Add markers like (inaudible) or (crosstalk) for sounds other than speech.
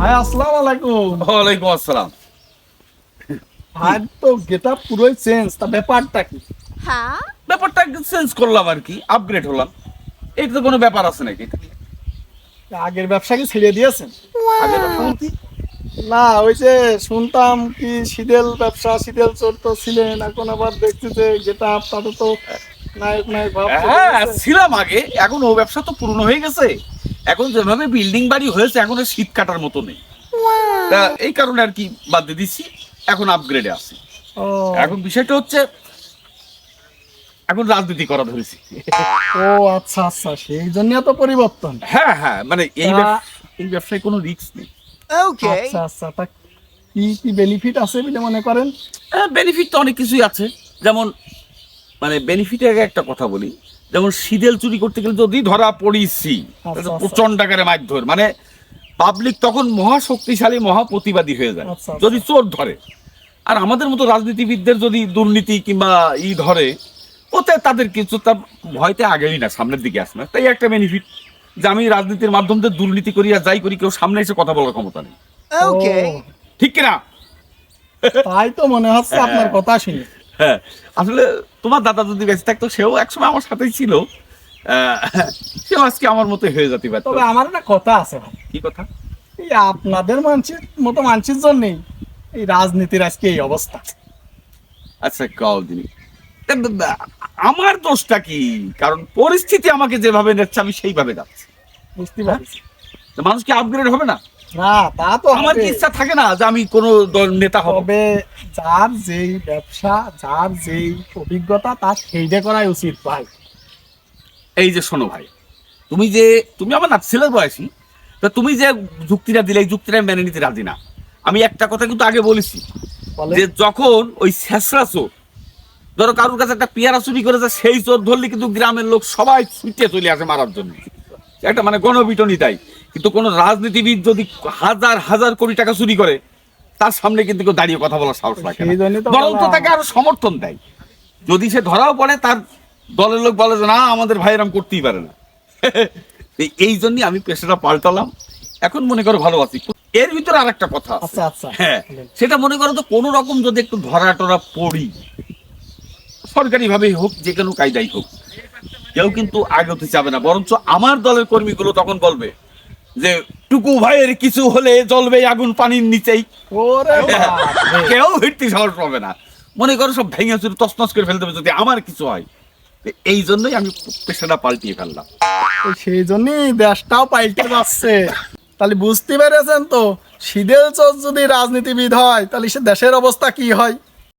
ভাই আসসালামু আলাইকুম। ওয়ালাইকুম আসসালাম। ভাই তো গেটা পুরোই চেঞ্জ তা ব্যাপারটা কি? হ্যাঁ। ব্যাপারটা চেঞ্জ করলাম আর কি আপগ্রেড হলাম। এটা তো কোনো ব্যাপার আছে নাকি? আগের ব্যবসা কি ছেড়ে দিয়েছেন? আগের রকম না ওই যে শুনতাম কি শীতেল ব্যবসা শীতেল চোর তো ছিলেন এখন আবার দেখছি যে গেটা তাতে তো নায়ক নায়ক ভাব হ্যাঁ ছিলাম আগে এখন ও ব্যবসা তো পুরনো হয়ে গেছে। এখন যেভাবে বিল্ডিং বাড়ি হয়েছে এখন শীত কাটার মতো নেই। তা এই কারণে আর কি বাদ দিয়ে দিচ্ছি এখন আপগ্রেডে আছি। এখন বিষয়টা হচ্ছে এখন রাজনীতি করা ধরেছি। ও আচ্ছা আচ্ছা সেই জন্য তো পরিবর্তন। হ্যাঁ হ্যাঁ মানে এই এই ব্যবসায় কোনো রিস্ক নেই। আচ্ছা আচ্ছা তা কি কি বেনিফিট আছে বলে মনে করেন? বেনিফিট তো অনেক কিছুই আছে। যেমন মানে বেনিফিটের আগে একটা কথা বলি। যেমন সিদেল চুরি করতে গেলে যদি ধরা পড়িছি আচ্ছা, আচ্ছা। প্রচণ্ড আকারে মারধর। মানে পাবলিক তখন মহা শক্তিশালী মহা প্রতিবাদী হয়ে যায়। আচ্ছা, আচ্ছা। যদি চোর ধরে। আর আমাদের মতো রাজনীতিবিদদের যদি দুর্নীতি কিংবা ই ধরে ওতে তাদের কিছু তার ভয়তে আগেই না সামনের দিকে আসে না। তাই একটা বেনিফিট যে আমি রাজনীতির মাধ্যম দিয়ে দুর্নীতি করি আর যাই করি কেউ সামনে এসে কথা বলার ক্ষমতা নেই। ঠিক কিনা? তাই তো মনে হচ্ছে আপনার কথা শুনে। হ্যাঁ আসলে তোমার দাদা যদি বেঁচে থাকতো সেও একসময় আমার সাথেই ছিল। সেও আজকে আমার মতো হয়ে যেতে পারতো। তবে আমার একটা কথা আছে ভাই। কি কথা? এই আপনাদের মানুষের মতো মানুষের জন্যই এই রাজনীতির আজকে এই অবস্থা। আচ্ছা কও দিনি আমার দোষটা কি? কারণ পরিস্থিতি আমাকে যেভাবে নিচ্ছে আমি সেইভাবে যাচ্ছি। বুঝতে পারছি। মানুষ কি আপগ্রেড হবে না? না তা তো আমার ইচ্ছা থাকে না যে আমি কোনো নেতা হব। যার যেই ব্যবসা যার যেই অভিজ্ঞতা তার সেইটা করাই উচিত ভাই। এই যে শোনো ভাই তুমি যে তুমি আমার না ছেলের বয়সী তা তুমি যে যুক্তিটা দিলে এই যুক্তিটা মেনে নিতে রাজি না। আমি একটা কথা কিন্তু আগে বলেছি বলে যে যখন ওই শেষরা চোর ধরো কারোর কাছে একটা পেয়ারা চুরি করেছে সেই চোর ধরলে কিন্তু গ্রামের লোক সবাই ছুটে চলে আসে মারার জন্য। একটা মানে গণপিটনি তাই। কিন্তু কোন রাজনীতিবিদ যদি হাজার হাজার কোটি টাকা চুরি করে তার সামনে কিন্তু কেউ দাঁড়িয়ে কথা বলার সাহস রাখে বরং তো তাকে আরও সমর্থন দেয়। যদি সে ধরাও পড়ে তার দলের লোক বলে যে না আমাদের ভাই এরম করতেই পারে না। (laughs) এই- জন্যই আমি পেশাটা পাল্টালাম। এখন মনে করো ভালো আছি এর ভিতরে আর একটা কথা আচ্ছা আচ্ছা। হ্যাঁ সেটা মনে করো তো কোনো রকম যদি একটু ধরা টরা পড়ি সরকারি ভাবে হোক যে কোনো কায়দাই হোক কেউ কিন্তু আগতে যাবে না। বরঞ্চ আমার দলের কর্মীগুলো তখন বলবে যে টুকু ভাইয়ের কিছু হলে জ্বলবে আগুন পানির নিচেই। কেউ ভিত্তি সাহস পাবে না। মনে করো সব ভেঙে চুরে তছনছ করে ফেলতে হবে যদি আমার কিছু হয়। এই জন্যই আমি পেশাটা পাল্টিয়ে ফেললাম। সেই জন্যই দেশটাও পাল্টে যাচ্ছে। তাহলে বুঝতে পেরেছেন তো শীতেল চোর যদি রাজনীতিবিদ হয় তাহলে সে দেশের অবস্থা কি হয়?